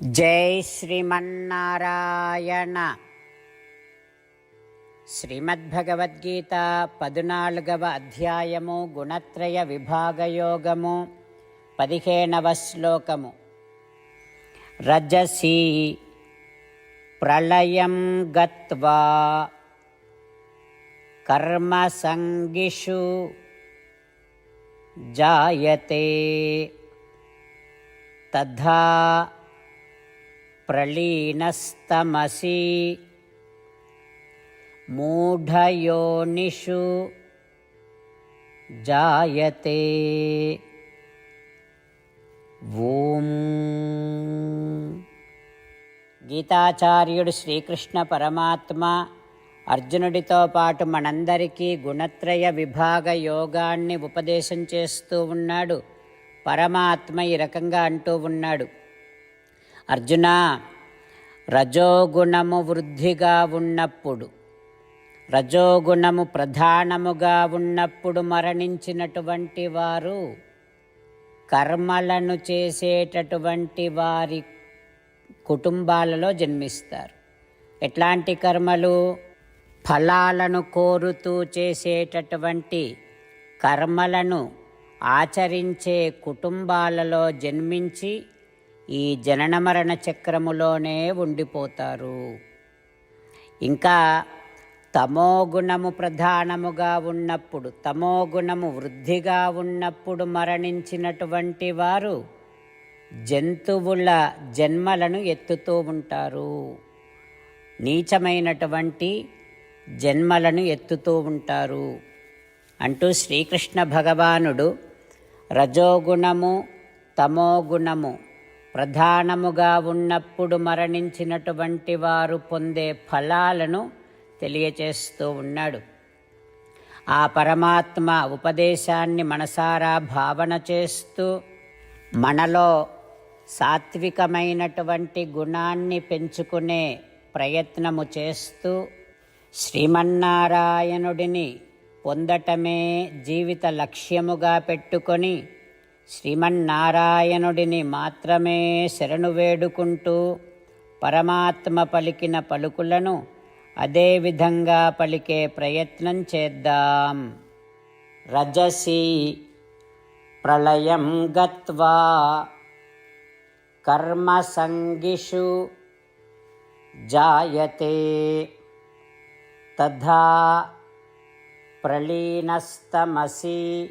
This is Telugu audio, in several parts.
జై శ్రీమన్నారాయణ శ్రీమద్భగవద్గీత పదునాలుగవ అధ్యాయము గుణత్రయ విభాగయోగము పదిహేనవ శ్లోకము రజసి ప్రళయం గత్వా కర్మసంగిషు జాయతే తథా ప్రళీనస్తమసి మూఢయోనిషు జాయతే ఓం గీతాచార్యుడు శ్రీకృష్ణ పరమాత్మ అర్జునుడితో పాటు మనందరికీ గుణత్రయ విభాగ యోగాన్ని ఉపదేశం చేస్తూ ఉన్నాడు. పరమాత్మ ఈ రకంగా అంటూ ఉన్నాడు. అర్జున రజోగుణము వృద్ధిగా ఉన్నప్పుడు రజోగుణము ప్రధానముగా ఉన్నప్పుడు మరణించినటువంటి వారు కర్మలను చేసేటటువంటి వారి కుటుంబాలలో జన్మిస్తారు. ఎట్లాంటి కర్మలు? ఫలాలను కోరుతూ చేసేటటువంటి కర్మలను ఆచరించే కుటుంబాలలో జన్మించి ఈ జనన మరణ చక్రములోనే ఉండిపోతారు. ఇంకా తమోగుణము ప్రధానముగా ఉన్నప్పుడు తమోగుణము వృద్ధిగా ఉన్నప్పుడు మరణించినటువంటి వారు జంతువుల జన్మలను ఎత్తుతూ ఉంటారు. నీచమైనటువంటి జన్మలను ఎత్తుతూ ఉంటారు. అంటూ శ్రీకృష్ణ భగవానుడు రజోగుణము తమోగుణము ప్రధానముగా ఉన్నప్పుడు మరణించినటువంటి వారు పొందే ఫలాలను తెలియచేస్తూ ఉన్నాడు. ఆ పరమాత్మ ఉపదేశాన్ని మనసారా భావన చేస్తూ మనలో సాత్వికమైనటువంటి గుణాన్ని పెంచుకునే ప్రయత్నము చేస్తూ శ్రీమన్నారాయణుడిని పొందటమే జీవిత లక్ష్యముగా పెట్టుకొని శ్రీమన్నారాయణుడిని మాత్రమే శరణు వేడుకుంటూ పరమాత్మ పలికిన పలుకులను అదేవిధంగా పలికే ప్రయత్నం చేద్దాం. రజసి ప్రళయం గత్వా కర్మసంగిషు జాయతే తథా ప్రళీనస్తమసి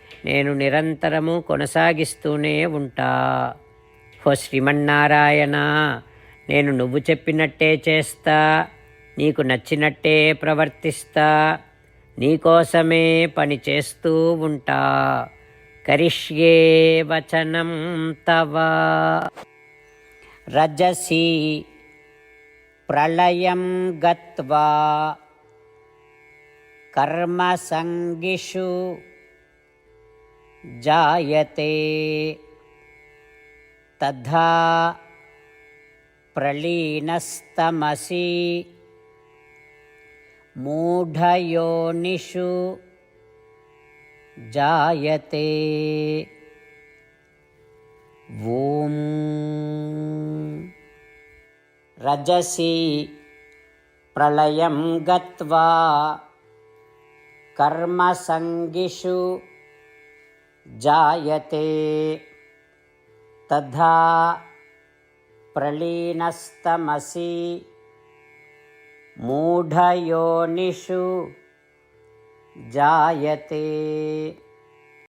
నేను నిరంతరము కొనసాగిస్తూనే ఉంటా. హో శ్రీమన్నారాయణ నేను నువ్వు చెప్పినట్టే చేస్తా నీకు నచ్చినట్టే ప్రవర్తిస్తా నీకోసమే పని చేస్తూ ఉంటా. కరిష్యే వచనం తవ. రజసి ప్రళయం గత్వా. కర్మసంగిషు जायते। तथा प्रलीनस्तमसि मूढयोनिषु जायते। ॐ रजसि प्रलयं गत्वा कर्मसङ्गिषु जायते। तथा प्रलीनस्तमसि मूढयोनिषु जायते।